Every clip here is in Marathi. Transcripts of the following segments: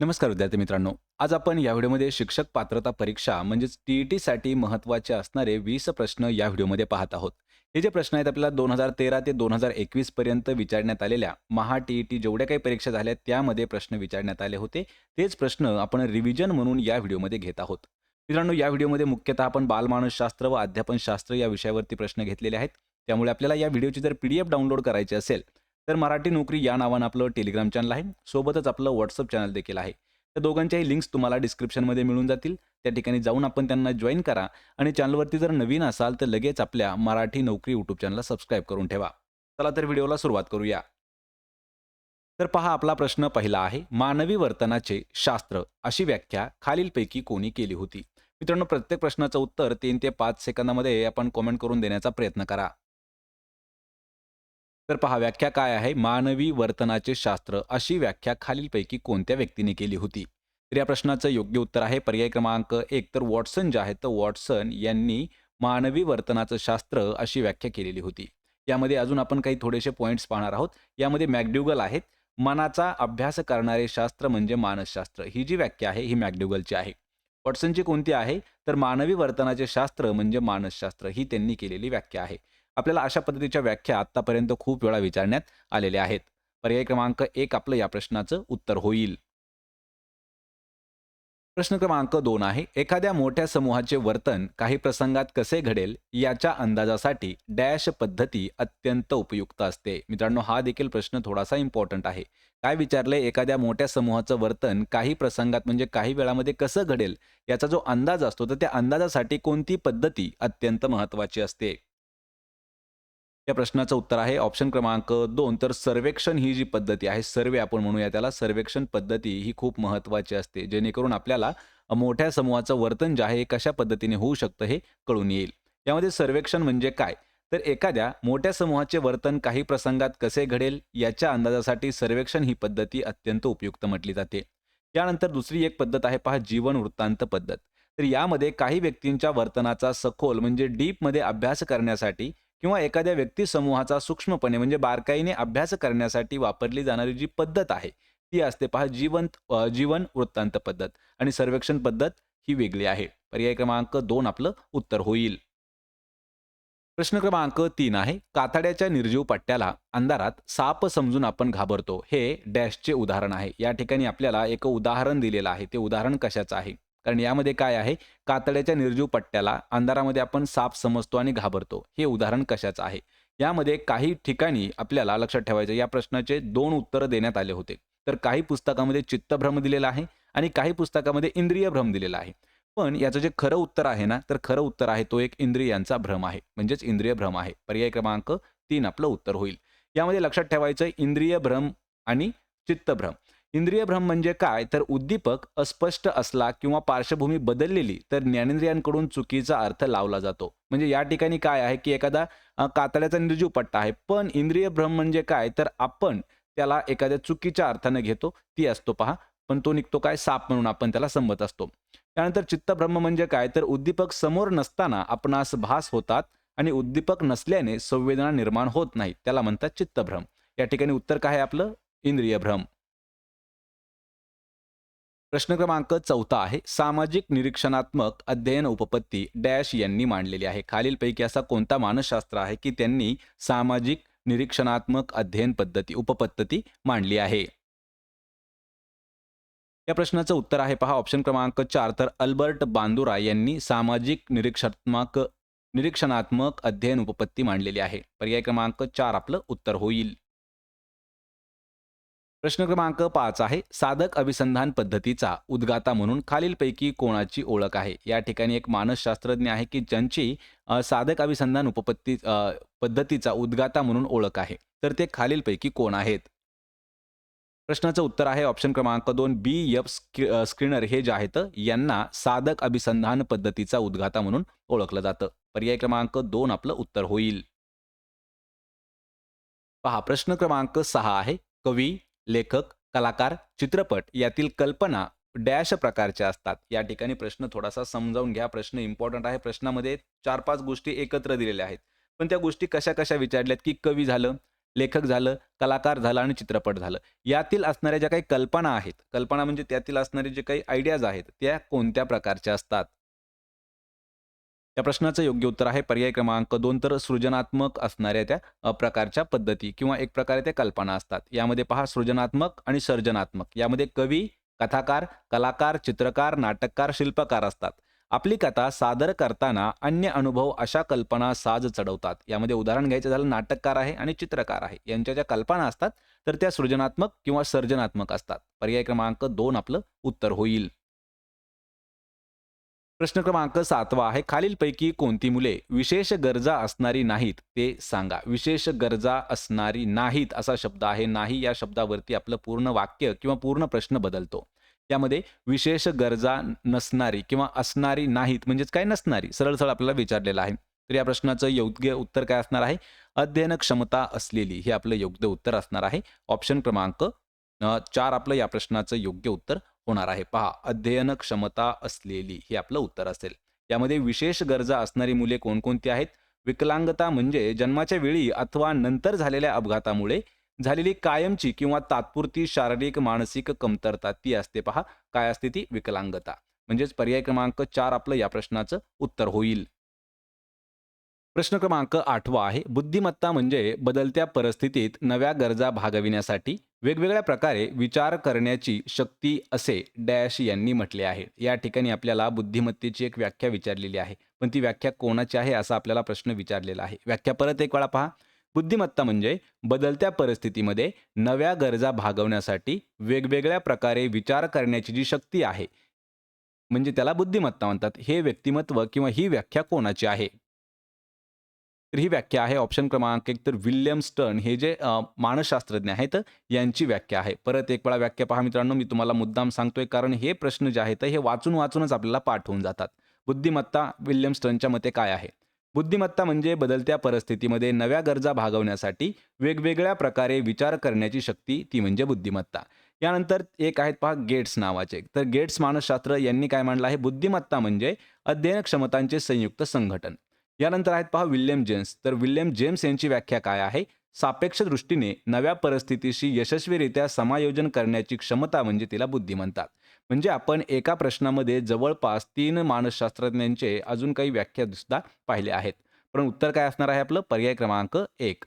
नमस्कार विद्यार्थी मित्रांनो. आज आपण या व्हिडिओमध्ये शिक्षक पात्रता परीक्षा म्हणजेच टी ई टीसाठी महत्त्वाचे असणारे वीस प्रश्न या व्हिडिओमध्ये पाहत आहोत. हे जे प्रश्न आहेत आपल्याला दोन हजार तेरा ते दोन हजार एकवीस पर्यंत विचारण्यात आलेल्या महा टी ई टी जेवढ्या काही परीक्षा झाल्या त्यामध्ये प्रश्न विचारण्यात आले होते. तेच प्रश्न आपण रिव्हिजन म्हणून या व्हिडिओमध्ये घेत आहोत. मित्रांनो या व्हिडिओमध्ये मुख्यतः आपण बालमानसशास्त्र व अध्यापनशास्त्र या विषयावरती प्रश्न घेतलेले आहेत. त्यामुळे आपल्याला या व्हिडिओची जर पी डी एफ डाउनलोड करायची असेल तर मराठी नोकरी या नावानं आपलं टेलिग्राम चॅनल आहे. सोबतच आपलं व्हॉट्सअप चॅनल देखील आहे. त्या दोघांच्याही लिंक्स तुम्हाला डिस्क्रिप्शनमध्ये मिळून जातील. त्या ठिकाणी जाऊन आपण त्यांना जॉईन करा. आणि चॅनलवरती जर नवीन असाल तर लगेच आपल्या मराठी नोकरी यूट्यूब चॅनलला सबस्क्राईब करून ठेवा. चला तर व्हिडिओला सुरुवात करूया. तर पहा आपला प्रश्न पहिला आहे. मानवी वर्तनाचे शास्त्र अशी व्याख्या खालीलपैकी कोणी केली होती? मित्रांनो प्रत्येक प्रश्नाचं उत्तर तीन ते पाच सेकंदामध्ये आपण कॉमेंट करून देण्याचा प्रयत्न करा. तर पहा व्याख्या काय आहे? मानवी वर्तनाचे शास्त्र अशी व्याख्या खालीलपैकी कोणत्या व्यक्तीने केली होती? तर या प्रश्नाचं योग्य उत्तर आहे पर्याय क्रमांक एक. तर वॉटसन जे आहे तर वॉटसन यांनी मानवी वर्तनाचं शास्त्र अशी व्याख्या केलेली होती. यामध्ये अजून आपण काही थोडेसे पॉईंट्स पाहणार आहोत. यामध्ये मॅकड्युगल आहेत. मनाचा अभ्यास करणारे शास्त्र म्हणजे मानसशास्त्र. ही जी व्याख्या आहे ही मॅकड्युगलची आहे. वॉटसनची कोणती आहे? तर मानवी वर्तनाचे शास्त्र म्हणजे मानसशास्त्र. ही त्यांनी केलेली व्याख्या आहे. आपल्याला अशा पद्धतीच्या व्याख्या आतापर्यंत खूप वेळा विचारण्यात आलेल्या आहेत. पर्याय क्रमांक एक आपलं या प्रश्नाचं उत्तर होईल. प्रश्न क्रमांक दोन आहे एखाद्या मोठ्या समूहाचे वर्तन काही प्रसंगात कसे घडेल याच्या अंदाजासाठी डॅश पद्धती अत्यंत उपयुक्त असते. मित्रांनो हा देखील प्रश्न थोडासा इम्पॉर्टंट आहे. काय विचारलंय एखाद्या मोठ्या समूहाचं वर्तन काही प्रसंगात म्हणजे काही वेळामध्ये कसं घडेल याचा जो अंदाज असतो तर त्या अंदाजासाठी कोणती पद्धती अत्यंत महत्वाची असते? या प्रश्नाचं उत्तर आहे. ऑप्शन क्रमांक दोन. तर सर्वेक्षण ही जी पद्धती आहे सर्वे आपण म्हणूया त्याला. सर्वेक्षण पद्धती ही खूप महत्त्वाची असते. जेणेकरून आपल्याला मोठ्या समूहाचं वर्तन जे आहे हे कशा पद्धतीने होऊ शकतं हे कळून येईल. यामध्ये सर्वेक्षण म्हणजे काय? तर एखाद्या मोठ्या समूहाचे वर्तन काही प्रसंगात कसे घडेल याच्या अंदाजासाठी सर्वेक्षण ही पद्धती अत्यंत उपयुक्त म्हटली जाते. यानंतर दुसरी एक पद्धत आहे पहा जीवन वृत्तांत पद्धत. तर यामध्ये काही व्यक्तींच्या वर्तनाचा सखोल म्हणजे डीपमध्ये अभ्यास करण्यासाठी किंवा एखाद्या व्यक्ती समूहाचा सूक्ष्मपणे म्हणजे बारकाईने अभ्यास करण्यासाठी वापरली जाणारी जी पद्धत आहे ती असते पहा जीवंत जीवन वृत्तांत पद्धत. आणि सर्वेक्षण पद्धत ही वेगळी आहे. पर्याय क्रमांक दोन आपलं उत्तर होईल. प्रश्न क्रमांक तीन आहे कातड्याच्या निर्जीव पट्ट्याला अंधारात साप समजून आपण घाबरतो. हे डॅशचे उदाहरण आहे. या ठिकाणी आपल्याला एक उदाहरण दिलेलं आहे. ते उदाहरण कशाचं आहे? कारण यामध्ये काय आहे? कातड्याच्या निर्जीव पट्ट्याला अंधारामध्ये आपण साप समजतो आणि घाबरतो. हे उदाहरण कशाचं आहे? यामध्ये काही ठिकाणी आपल्याला लक्षात ठेवायचं या प्रश्नाचे दोन उत्तरं देण्यात आले होते. तर काही पुस्तकामध्ये चित्तभ्रम दिलेला आहे आणि काही पुस्तकामध्ये इंद्रिय भ्रम दिलेला आहे. पण याचं जे खरं उत्तर आहे ना तर खरं उत्तर आहे तो एक इंद्रियांचा भ्रम आहे. म्हणजेच इंद्रिय भ्रम आहे. पर्याय क्रमांक तीन आपलं उत्तर होईल. यामध्ये लक्षात ठेवायचं इंद्रिय भ्रम आणि चित्तभ्रम. इंद्रिय भ्रम म्हणजे काय? तर उद्दीपक अस्पष्ट असला किंवा पार्श्वभूमी बदललेली तर ज्ञानेंद्रियांकडून चुकीचा अर्थ लावला जातो. म्हणजे या ठिकाणी काय आहे की एखादा कातड्याचा निर्जीव पट्टा आहे. पण इंद्रिय भ्रम म्हणजे काय? तर आपण त्याला एखाद्या चुकीच्या अर्थाने घेतो ती असतो पहा. पण तो निघतो काय? साप म्हणून आपण त्याला संमत असतो. त्यानंतर चित्तभ्रम म्हणजे काय? तर उद्दीपक समोर नसताना आपणास भास होतात आणि उद्दीपक नसल्याने संवेदना निर्माण होत नाही. त्याला म्हणतात चित्तभ्रम. या ठिकाणी उत्तर काय आहे आपलं? इंद्रिय भ्रम. प्रश्न क्रमांक चौथा आहे. सामाजिक निरीक्षणात्मक अध्ययन उपपत्ती डॅश यांनी मांडलेली आहे. खालीलपैकी असा कोणता मानसशास्त्र आहे की त्यांनी सामाजिक निरीक्षणात्मक अध्ययन पद्धती उपपद्धती मांडली आहे? या प्रश्नाचं उत्तर आहे पहा. ऑप्शन क्रमांक चार. तर अल्बर्ट बांदुरा यांनी सामाजिक निरीक्षणात्मक निरीक्षणात्मक अध्ययन उपपत्ती मांडलेली आहे. पर्याय क्रमांक चार आपलं उत्तर होईल. प्रश्न क्रमांक पाच आहे साधक अभिसंधान पद्धतीचा उद्गाता म्हणून खालीलपैकी कोणाची ओळख आहे? या ठिकाणी एक मानसशास्त्रज्ञ आहे की ज्यांची साधक अभिसंधान उपपत्ती पद्धतीचा उद्गाता म्हणून ओळख आहे. तर ते खालीलपैकी कोण आहेत? प्रश्नाचं उत्तर आहे ऑप्शन क्रमांक दोन बी एफ स्क्रीनर. हे जे आहेत यांना साधक अभिसंधान पद्धतीचा उद्गाता म्हणून ओळखलं जातं. पर्याय क्रमांक दोन आपलं उत्तर होईल. पहा प्रश्न क्रमांक सहा आहे कवी लेखक कलाकार चित्रपट यातील कल्पना डॅश प्रकारच्या असतात. या ठिकाणी प्रश्न थोडासा समजावून घ्या. प्रश्न इम्पॉर्टंट आहे. प्रश्नामध्ये चार पाच गोष्टी एकत्र दिलेल्या आहेत. पण त्या गोष्टी कशा कशा विचारल्यात? की कवी झालं लेखक झालं कलाकार झालं आणि चित्रपट झालं. यातील असणाऱ्या ज्या काही कल्पना आहेत कल्पना म्हणजे त्यातील असणारे जे काही आयडियाज आहेत त्या कोणत्या प्रकारच्या असतात? या प्रश्नाचं योग्य उत्तर आहे. पर्याय क्रमांक दोन तर सृजनात्मक असणाऱ्या त्या प्रकारच्या पद्धती किंवा एक प्रकारे त्या कल्पना असतात. यामध्ये पहा सृजनात्मक आणि सर्जनात्मक. यामध्ये कवी कथाकार कलाकार चित्रकार नाटककार शिल्पकार असतात. आपली कथा सादर करताना अन्य अनुभव अशा कल्पना साज चढवतात. यामध्ये उदाहरण घ्यायचं झालं नाटककार आहे आणि चित्रकार आहे. यांच्या ज्या कल्पना असतात तर त्या सृजनात्मक किंवा सर्जनात्मक असतात. पर्याय क्रमांक दोन आपलं उत्तर होईल. प्रश्न क्रमांक सातवा आहे. खालीलपैकी कोणती मुले विशेष गरजा असणारी नाहीत ते सांगा. विशेष गरजा असणारी नाहीत असा शब्द आहे. नाही या शब्दावरती आपलं पूर्ण वाक्य किंवा पूर्ण प्रश्न बदलतो. यामध्ये विशेष गरजा नसणारी किंवा असणारी नाहीत म्हणजेच काय नसणारी? सरळ सरळ आपल्याला विचारलेलं आहे. तर या प्रश्नाचं योग्य उत्तर काय असणार आहे? अध्ययन क्षमता असलेली हे आपलं योग्य उत्तर असणार आहे. ऑप्शन क्रमांक चार आपलं या प्रश्नाचं योग्य उत्तर. होणार आहे. पहा अध्ययन क्षमता असलेली हे आपलं उत्तर असेल. यामध्ये विशेष गरजा असणारी मुले कोणकोणती आहेत? विकलांगता म्हणजे जन्माच्या वेळी अथवा नंतर झालेल्या अपघातामुळे झालेली कायमची किंवा तात्पुरती शारीरिक मानसिक कमतरता ती असते पहा. काय असते ती? विकलांगता. म्हणजेच पर्याय क्रमांक चार आपलं या प्रश्नाचं उत्तर होईल. प्रश्न क्रमांक आठवा आहे. बुद्धिमत्ता म्हणजे बदलत्या परिस्थितीत नव्या गरजा भागविण्यासाठी वेगवेगळ्या प्रकारे विचार करण्याची शक्ती असे डॅश यांनी म्हटले आहे. या ठिकाणी आपल्याला बुद्धिमत्तेची एक व्याख्या विचारलेली आहे. पण ती व्याख्या कोणाची आहे असा आपल्याला प्रश्न विचारलेला आहे. व्याख्या परत एक वेळा पहा. बुद्धिमत्ता म्हणजे बदलत्या परिस्थितीमध्ये नव्या गरजा भागवण्यासाठी वेगवेगळ्या प्रकारे विचार करण्याची जी शक्ती आहे म्हणजे त्याला बुद्धिमत्ता म्हणतात. हे व्यक्तिमत्व किंवा ही व्याख्या कोणाची आहे? तर ही व्याख्या आहे ऑप्शन क्रमांक एक. तर विल्यम स्टर्न हे जे मानसशास्त्रज्ञ आहेत यांची व्याख्या आहे. परत एक वेळा व्याख्या पहा मित्रांनो मी तुम्हाला मुद्दाम सांगतोय कारण हे प्रश्न जे आहेत हे वाचून वाचूनच आपल्याला पाठ होऊन जातात. बुद्धिमत्ता विल्यम स्टर्नच्या मते काय आहे? बुद्धिमत्ता म्हणजे बदलत्या परिस्थितीमध्ये नव्या गरजा भागवण्यासाठी वेगवेगळ्या प्रकारे विचार करण्याची शक्ती ती म्हणजे बुद्धिमत्ता. यानंतर एक आहेत पहा गेट्स नावाचे. तर गेट्स मानसशास्त्र यांनी काय मांडलं आहे? बुद्धिमत्ता म्हणजे अध्ययन क्षमतांचे संयुक्त संघटन. यानंतर आहेत पहा विल्यम जेम्स. तर विल्यम जेम्स यांची व्याख्या काय आहे? सापेक्ष दृष्टीने नव्या परिस्थितीशी यशस्वीरित्या समायोजन करण्याची क्षमता म्हणजे तिला बुद्धी म्हणतात. म्हणजे आपण एका प्रश्नामध्ये जवळपास तीन मानसशास्त्रज्ञांचे अजून काही व्याख्या सुद्धा पाहिले आहेत. पण उत्तर काय असणार आहे आपलं? पर्याय क्रमांक एक.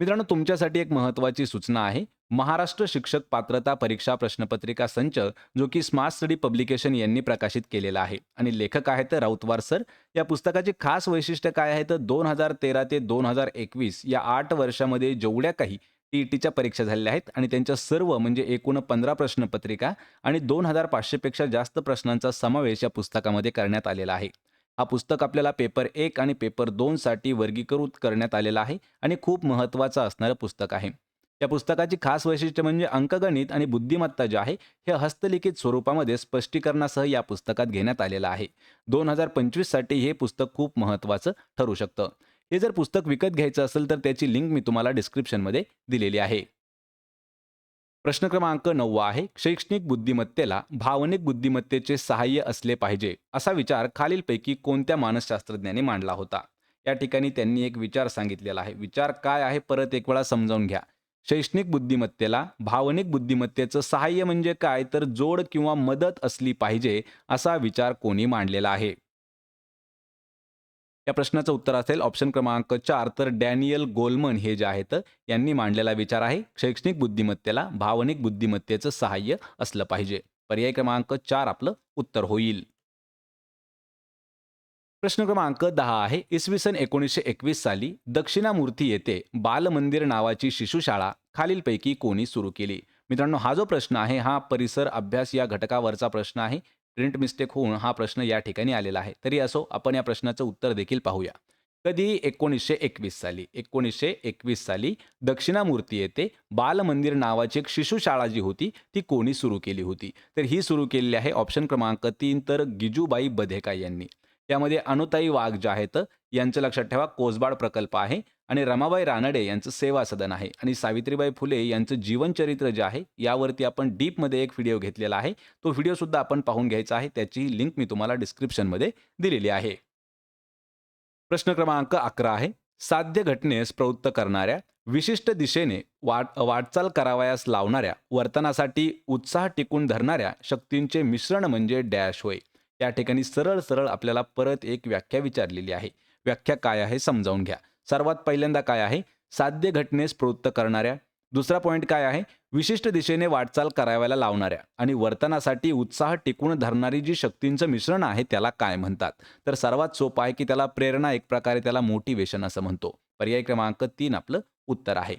मित्रांनो तुमच्यासाठी एक महत्त्वाची सूचना आहे. महाराष्ट्र शिक्षक पात्रता परीक्षा प्रश्नपत्रिका संच जो की स्मार्ट स्टडी पब्लिकेशन यांनी प्रकाशित केलेला आहे. आणि लेखक आहेत राऊतवार सर. या पुस्तकाचे खास वैशिष्ट्य काय आहे तर दोन हजार तेरा ते दोन हजार एकवीस या आठ वर्षामध्ये जेवढ्या काही टी टीच्या परीक्षा झालेल्या आहेत आणि त्यांच्या सर्व म्हणजे एकूण पंधरा प्रश्नपत्रिका आणि दोन हजार पाचशेपेक्षा जास्त प्रश्नांचा समावेश या पुस्तकामध्ये करण्यात आलेला आहे. हा पुस्तक आपल्याला पेपर एक आणि पेपर दोनसाठी वर्गीकृत करण्यात आलेला आहे आणि खूप महत्त्वाचं असणारं पुस्तक आहे. या पुस्तकाची खास वैशिष्ट्य म्हणजे अंकगणित आणि बुद्धिमत्ता जे आहे हे हस्तलिखित स्वरूपामध्ये स्पष्टीकरणासह या पुस्तकात घेण्यात आलेलं आहे. दोन हजार पंचवीससाठी हे पुस्तक खूप महत्त्वाचं ठरू शकतं. हे जर पुस्तक विकत घ्यायचं असेल तर त्याची लिंक मी तुम्हाला डिस्क्रिप्शनमध्ये दिलेली आहे. प्रश्न क्रमांक नववा आहे शैक्षणिक बुद्धिमत्तेला भावनिक बुद्धिमत्तेचे सहाय्य असले पाहिजे असा विचार खालीलपैकी कोणत्या मानसशास्त्रज्ञाने मांडला होता? या ठिकाणी त्यांनी एक विचार सांगितलेला आहे. विचार काय आहे परत एक वेळा समजावून घ्या. शैक्षणिक बुद्धिमत्तेला भावनिक बुद्धिमत्तेचं सहाय्य म्हणजे काय? तर जोड किंवा मदत असली पाहिजे असा विचार कोणी मांडलेला आहे. या प्रश्नाचं उत्तर असेल ऑप्शन क्रमांक चार. तर डॅनियल गोलमन हे जे आहेत यांनी मांडलेला विचार आहे शैक्षणिक बुद्धिमत्तेला भावनिक बुद्धिमत्तेचं सहाय्य असलं पाहिजे. पर्याय क्रमांक चार आपलं उत्तर होईल. प्रश्न क्रमांक दहा आहे. इसवी सन एकोणीसशे एकवीस साली दक्षिणामूर्ती येथे बालमंदिर नावाची शिशुशाळा खालीलपैकी कोणी सुरू केली? मित्रांनो हा जो प्रश्न आहे हा परिसर अभ्यास या घटकावरचा प्रश्न आहे. प्रिंट मिस्टेक होऊन हा प्रश्न या ठिकाणी आलेला आहे. तरी असो आपण या प्रश्नाचं उत्तर देखील पाहूया. कधी एकोणीसशे एकवीस साली एकोणीसशे एकवीस साली दक्षिणामूर्ती येथे बालमंदिर नावाची एक शिशुशाळा जी होती ती कोणी सुरू केली होती? तर ही सुरू केलेली आहे ऑप्शन क्रमांक तीन तर गिजूबाई बधेका यांनी. त्यामध्ये अनुताई वाघ जे आहेत यांचं लक्षात ठेवा कोसबाड प्रकल्प आहे. आणि रमाबाई रानडे यांचं सेवा सदन आहे. आणि सावित्रीबाई फुले यांचं जीवनचरित्र जे आहे यावरती आपण डीपमध्ये एक व्हिडिओ घेतलेला आहे. तो व्हिडिओसुद्धा आपण पाहून घ्यायचा आहे. त्याची लिंक मी तुम्हाला डिस्क्रिप्शनमध्ये दिलेली आहे. प्रश्न क्रमांक अकरा आहे. साध्य घटनेस प्रवृत्त करणाऱ्या विशिष्ट दिशेने वाट वाटचाल करावयास लावणाऱ्या वर्तनासाठी उत्साह टिकून धरणाऱ्या शक्तींचे मिश्रण म्हणजे डॅश होय. या ठिकाणी सरळ सरळ आपल्याला परत एक व्याख्या विचारलेली आहे. व्याख्या काय आहे समजावून घ्या. सर्वात पहिल्यांदा काय आहे? साध्य घटनेस प्रवृत्त करणाऱ्या. दुसरा पॉईंट काय आहे? विशिष्ट दिशेने वाटचाल करावयाला लावणाऱ्या. आणि वर्तनासाठी उत्साह टिकून धरणारी जी शक्तींचं मिश्रण आहे त्याला काय म्हणतात? तर सर्वात सोपं आहे की त्याला प्रेरणा एक प्रकारे त्याला मोटिवेशन असं म्हणतो. पर्याय क्रमांक तीन आपलं उत्तर आहे.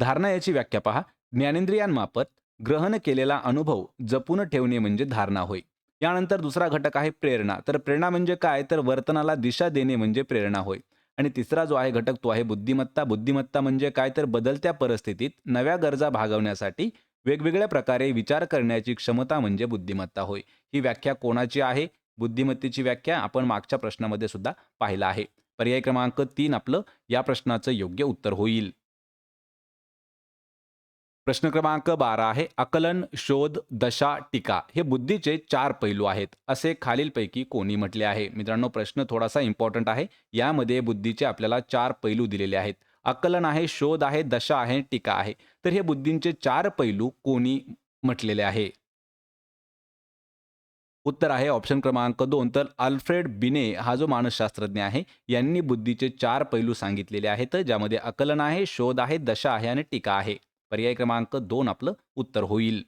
धारणा याची व्याख्या पहा. ज्ञानेंद्रियांमार्फत ग्रहण केलेला अनुभव जपून ठेवणे म्हणजे धारणा होय. यानंतर दुसरा घटक आहे प्रेरणा. तर प्रेरणा म्हणजे काय? तर वर्तनाला दिशा देणे म्हणजे प्रेरणा होय. आणि तिसरा जो आहे घटक तो आहे बुद्धिमत्ता. बुद्धिमत्ता म्हणजे काय? तर बदलत्या परिस्थितीत नव्या गरजा भागवण्यासाठी वेगवेगळ्या प्रकारे विचार करण्याची क्षमता म्हणजे बुद्धिमत्ता होय. ही व्याख्या कोणाची आहे? बुद्धिमत्तेची व्याख्या आपण मागच्या प्रश्नामध्ये सुद्धा पाहिला आहे. पर्याय क्रमांक तीन आपलं या प्रश्नाचं योग्य उत्तर होईल. प्रश्न क्रमांक बारा आहे आकलन शोध दशा टीका. हे बुद्धीचे चार पैलू आहेत. असे खालीलपैकी कोणी म्हटले आहे? मित्रांनो प्रश्न थोडासा इम्पॉर्टंट आहे. यामध्ये बुद्धीचे आपल्याला चार पैलू दिलेले आहेत. आकलन आहे शोध आहे दशा आहे टीका आहे. तर हे बुद्धींचे चार पैलू कोणी म्हटलेले आहे? उत्तर आहे ऑप्शन क्रमांक दोन. तर अल्फ्रेड बिने हा जो मानसशास्त्रज्ञ आहे यांनी बुद्धीचे चार पैलू सांगितलेले आहेत ज्यामध्ये आकलन आहे शोध आहे दशा आहे आणि टीका आहे. पर्याय क्रमांक दोन आपलं उत्तर होईल.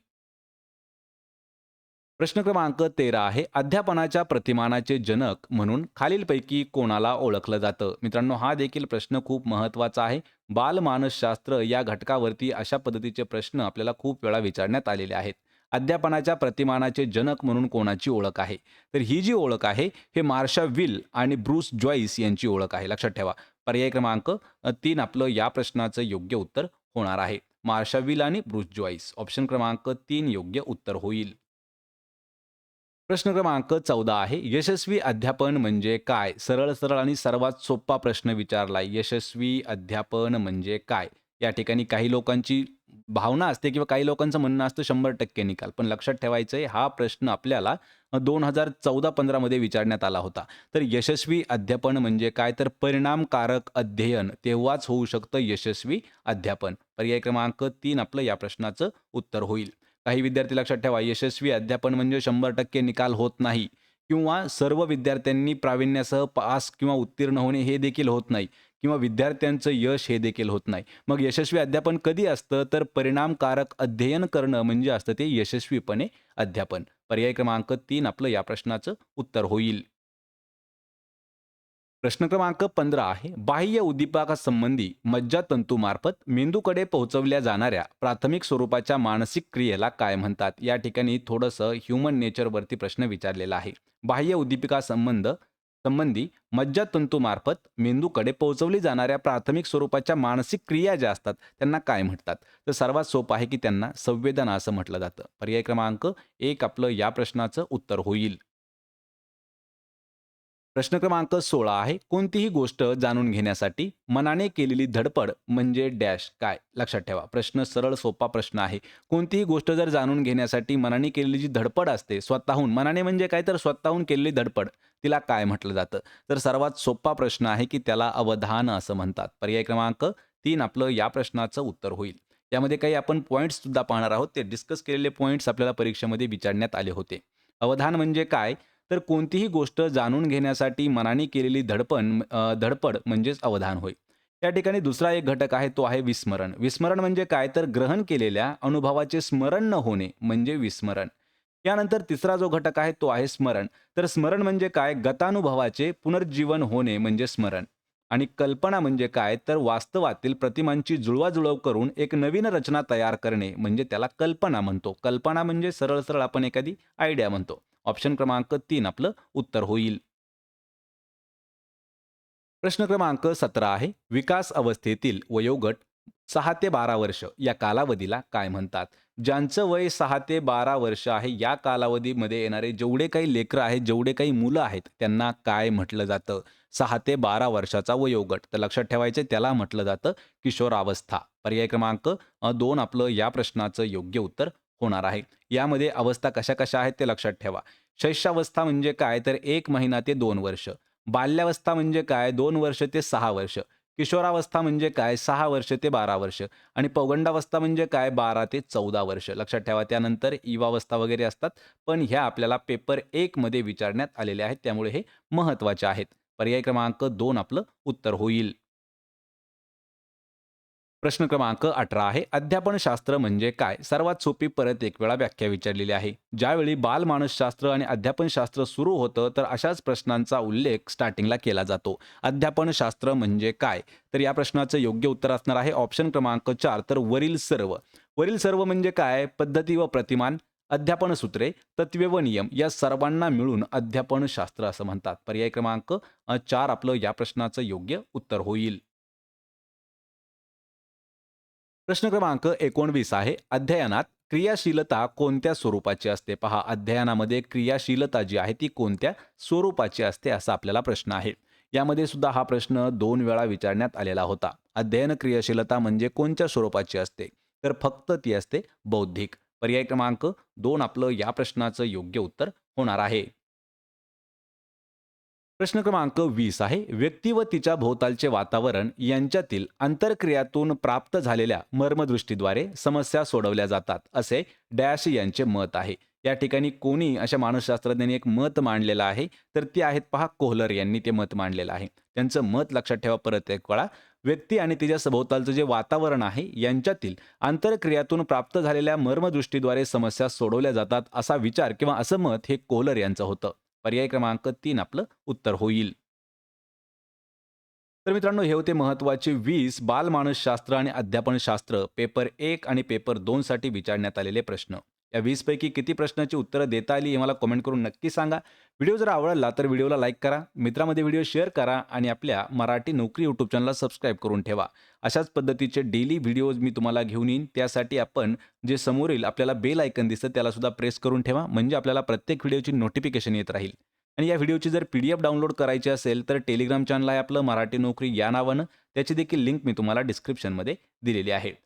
प्रश्न क्रमांक तेरा आहे अध्यापनाच्या प्रतिमानाचे जनक म्हणून खालीलपैकी कोणाला ओळखलं जातं? मित्रांनो हा देखील प्रश्न खूप महत्त्वाचा आहे. बालमानसशास्त्र या घटकावरती अशा पद्धतीचे प्रश्न आपल्याला खूप वेळा विचारण्यात आलेले आहेत. अध्यापनाच्या प्रतिमानाचे जनक म्हणून कोणाची ओळख आहे? तर ही जी ओळख आहे हे मार्शा विल आणि ब्रूस जॉईस यांची ओळख आहे. लक्षात ठेवा. पर्याय क्रमांक तीन आपलं या प्रश्नाचं योग्य उत्तर होणार आहे. मार्शाविल आणि ब्रूस जॉईस. ऑप्शन क्रमांक तीन योग्य उत्तर होईल. प्रश्न क्रमांक चौदा आहे. यशस्वी अध्यापन म्हणजे काय? सरळ सरळ आणि सर्वात सोपा प्रश्न विचारलाय. यशस्वी अध्यापन म्हणजे काय? या ठिकाणी काही लोकांची भावना असते किंवा काही लोकांचं म्हणणं असतं शंभर टक्के निकाल. पण लक्षात ठेवायचं आहे हा प्रश्न आपल्याला दोन हजार चौदा पंधरामध्ये विचारण्यात आला होता. तर यशस्वी अध्यापन म्हणजे काय? तर परिणामकारक अध्ययन तेव्हाच होऊ शकतं यशस्वी अध्यापन. पर्याय क्रमांक तीन आपलं या प्रश्नाचं उत्तर होईल. काही विद्यार्थी लक्षात ठेवा यशस्वी अध्यापन म्हणजे शंभर टक्के निकाल होत नाही किंवा सर्व विद्यार्थ्यांनी प्रावीण्यासह पास किंवा उत्तीर्ण होणे हे देखील होत नाही. किंवा विद्यार्थ्यांचं यश हे देखील होत नाही. मग यशस्वी अध्यापन कधी असतं? तर परिणामकारक अध्ययन करणं म्हणजे असतं ते यशस्वीपणे अध्यापन. पर्याय क्रमांक तीन आपलं या प्रश्नाचं उत्तर होईल. प्रश्न क्रमांक पंधरा आहे. बाह्य उद्दीपकासंबंधी मज्जातंतूमार्फत मेंदूकडे पोहोचवल्या जाणाऱ्या प्राथमिक स्वरूपाच्या मानसिक क्रियेला काय म्हणतात? या ठिकाणी थोडंसं ह्युमन नेचरवरती प्रश्न विचारलेला आहे. बाह्य उद्दीपिका संबंध संबंधी मज्जातंतूमार्फत मेंदूकडे पोहोचवली जाणाऱ्या प्राथमिक स्वरूपाच्या मानसिक क्रिया ज्या असतात त्यांना काय म्हणतात? तर सर्वात सोपं आहे की त्यांना संवेदना असं म्हटलं जातं. पर्याय क्रमांक एक आपलं या प्रश्नाचं उत्तर होईल. प्रश्न क्रमांक सोळा आहे. कोणतीही गोष्ट जाणून घेण्यासाठी मनाने केलेली धडपड म्हणजे डॅश काय? लक्षात ठेवा. प्रश्न सरळ सोपा प्रश्न आहे. कोणतीही गोष्ट जर जाणून घेण्यासाठी मनाने केलेली जी धडपड असते स्वतःहून मनाने म्हणजे काय? तर स्वतःहून केलेली धडपड. तिला काय म्हटलं जातं? तर सर्वात सोपा प्रश्न आहे की त्याला अवधान असं म्हणतात. पर्याय क्रमांक तीन आपलं या प्रश्नाचं उत्तर होईल. यामध्ये काही आपण पॉईंट्स सुद्धा पाहणार आहोत. ते डिस्कस केलेले पॉईंट्स आपल्याला परीक्षेमध्ये विचारण्यात आले होते. अवधान म्हणजे काय? तर कोणतीही गोष्ट जाणून घेण्यासाठी मनाने केलेली धडपण धडपड म्हणजेच अवधान होय. त्या ठिकाणी दुसरा एक घटक आहे तो आहे विस्मरण. विस्मरण म्हणजे काय? तर ग्रहण केलेल्या अनुभवाचे स्मरण न होणे म्हणजे विस्मरण. यानंतर तिसरा जो घटक आहे तो आहे स्मरण. तर स्मरण म्हणजे काय? गतानुभवाचे पुनर्जीवन होणे म्हणजे स्मरण. आणि कल्पना म्हणजे काय? तर वास्तवातील प्रतिमांची जुळवाजुळव करून एक नवीन रचना तयार करणे म्हणजे त्याला कल्पना म्हणतो. कल्पना म्हणजे सरळ सरळ आपण एखादी आयडिया म्हणतो. ऑप्शन क्रमांक तीन आपलं उत्तर होईल. प्रश्न क्रमांक सतरा आहे विकास अवस्थेतील वयोगट सहा ते बारा वर्ष या कालावधीला काय म्हणतात? ज्यांचं वय सहा ते बारा वर्ष आहे या कालावधीमध्ये येणारे जेवढे काही लेकरं आहेत जेवढे काही मुलं आहेत त्यांना काय म्हटलं जातं? सहा ते बारा वर्षाचा वयोगट. तर लक्षात ठेवायचे त्याला म्हटलं जातं किशोरावस्था. पर्याय क्रमांक दोन आपलं या प्रश्नाचं योग्य उत्तर होणार आहे. यामध्ये अवस्था कशा कशा आहेत ते लक्षात ठेवा. शैशावस्था म्हणजे काय? तर एक महिना ते दोन वर्ष. बाल्यावस्था म्हणजे काय? दोन वर्ष ते सहा वर्ष. किशोरावस्था म्हणजे काय? सहा वर्ष ते बारा वर्ष. आणि पौगंडावस्था म्हणजे काय? बारा ते चौदा वर्ष. लक्षात ठेवा. त्यानंतर युवावस्था वगैरे असतात. पण ह्या आपल्याला पेपर एकमध्ये विचारण्यात आलेल्या आहेत. त्यामुळे हे महत्त्वाचे आहेत. पर्याय क्रमांक दोन आपलं उत्तर होईल. प्रश्न क्रमांक अठरा आहे. अध्यापनशास्त्र म्हणजे काय? सर्वात सोपी परत एक वेळा व्याख्या विचारलेली आहे. ज्यावेळी बालमानसशास्त्र आणि अध्यापनशास्त्र सुरू होतं तर अशाच प्रश्नांचा उल्लेख स्टार्टिंगला केला जातो. अध्यापनशास्त्र म्हणजे काय? तर या प्रश्नाचं योग्य उत्तर असणार आहे. ऑप्शन क्रमांक चार तर वरील सर्व. वरील सर्व म्हणजे काय? पद्धती व प्रतिमान अध्यापन सूत्रे तत्वे व नियम या सर्वांना मिळून अध्यापनशास्त्र असं म्हणतात. पर्याय क्रमांक चार आपलं या प्रश्नाचं योग्य उत्तर होईल. प्रश्न क्रमांक एकोणवीस आहे. अध्ययनात क्रियाशीलता कोणत्या स्वरूपाची असते? पहा अध्ययनामध्ये क्रियाशीलता जी आहे ती कोणत्या स्वरूपाची असते असा आपल्याला प्रश्न आहे. यामध्ये सुद्धा हा प्रश्न दोन वेळा विचारण्यात आलेला होता. अध्ययन क्रियाशीलता म्हणजे कोणत्या स्वरूपाची असते? तर फक्त ती असते बौद्धिक. पर्याय क्रमांक दोन आपलं या प्रश्नाचं योग्य उत्तर होणार आहे. प्रश्न क्रमांक वीस आहे. व्यक्ती व तिच्या भोवतालचे वातावरण यांच्यातील आंतरक्रियातून प्राप्त झालेल्या मर्मदृष्टीद्वारे समस्या सोडवल्या जातात असे डॅश यांचे मत आहे. या ठिकाणी कोणी अशा मानसशास्त्रज्ञांनी एक मत मांडलेलं आहे? तर ते आहेत पहा कोहलर यांनी ते मत मांडलेलं आहे. त्यांचं मत लक्षात ठेवा परत एक वेळा. व्यक्ती आणि तिच्या सभोवतालचं जे वातावरण आहे यांच्यातील आंतरक्रियातून प्राप्त झालेल्या मर्मदृष्टीद्वारे समस्या सोडवल्या जातात असा विचार किंवा असं मत हे कोहलर यांचं होतं. पर्याय क्रमांक तीन आपलं उत्तर होईल. तर मित्रांनो हे होते महत्त्वाचे वीस बालमानसशास्त्र आणि अध्यापनशास्त्र. पेपर एक आणि पेपर दोन साठी विचारण्यात आलेले प्रश्न. या वीसपैकी किती प्रश्नाची उत्तरं देता आली हे मला कमेंट करून नक्की सांगा. व्हिडिओ जर आवडला तर व्हिडिओला लाईक करा. मित्रामध्ये व्हिडिओ शेअर करा आणि आपल्या मराठी नोकरी यूट्यूब चॅनलला सबस्क्राईब करून ठेवा. अशाच पद्धतीचे डेली व्हिडिओज मी तुम्हाला घेऊन येईन. त्यासाठी आपण जे समोरील आपल्याला बेल आयकन दिसतं त्यालासुद्धा प्रेस करून ठेवा. म्हणजे आपल्याला प्रत्येक व्हिडिओची नोटिफिकेशन येत राहील. आणि या व्हिडिओची जर पी डी एफ डाउनलोड करायची असेल तर टेलिग्राम चॅनल आहे आपलं मराठी नोकरी या नावानं. त्याची देखील लिंक मी तुम्हाला डिस्क्रिप्शनमध्ये दिलेली आहे.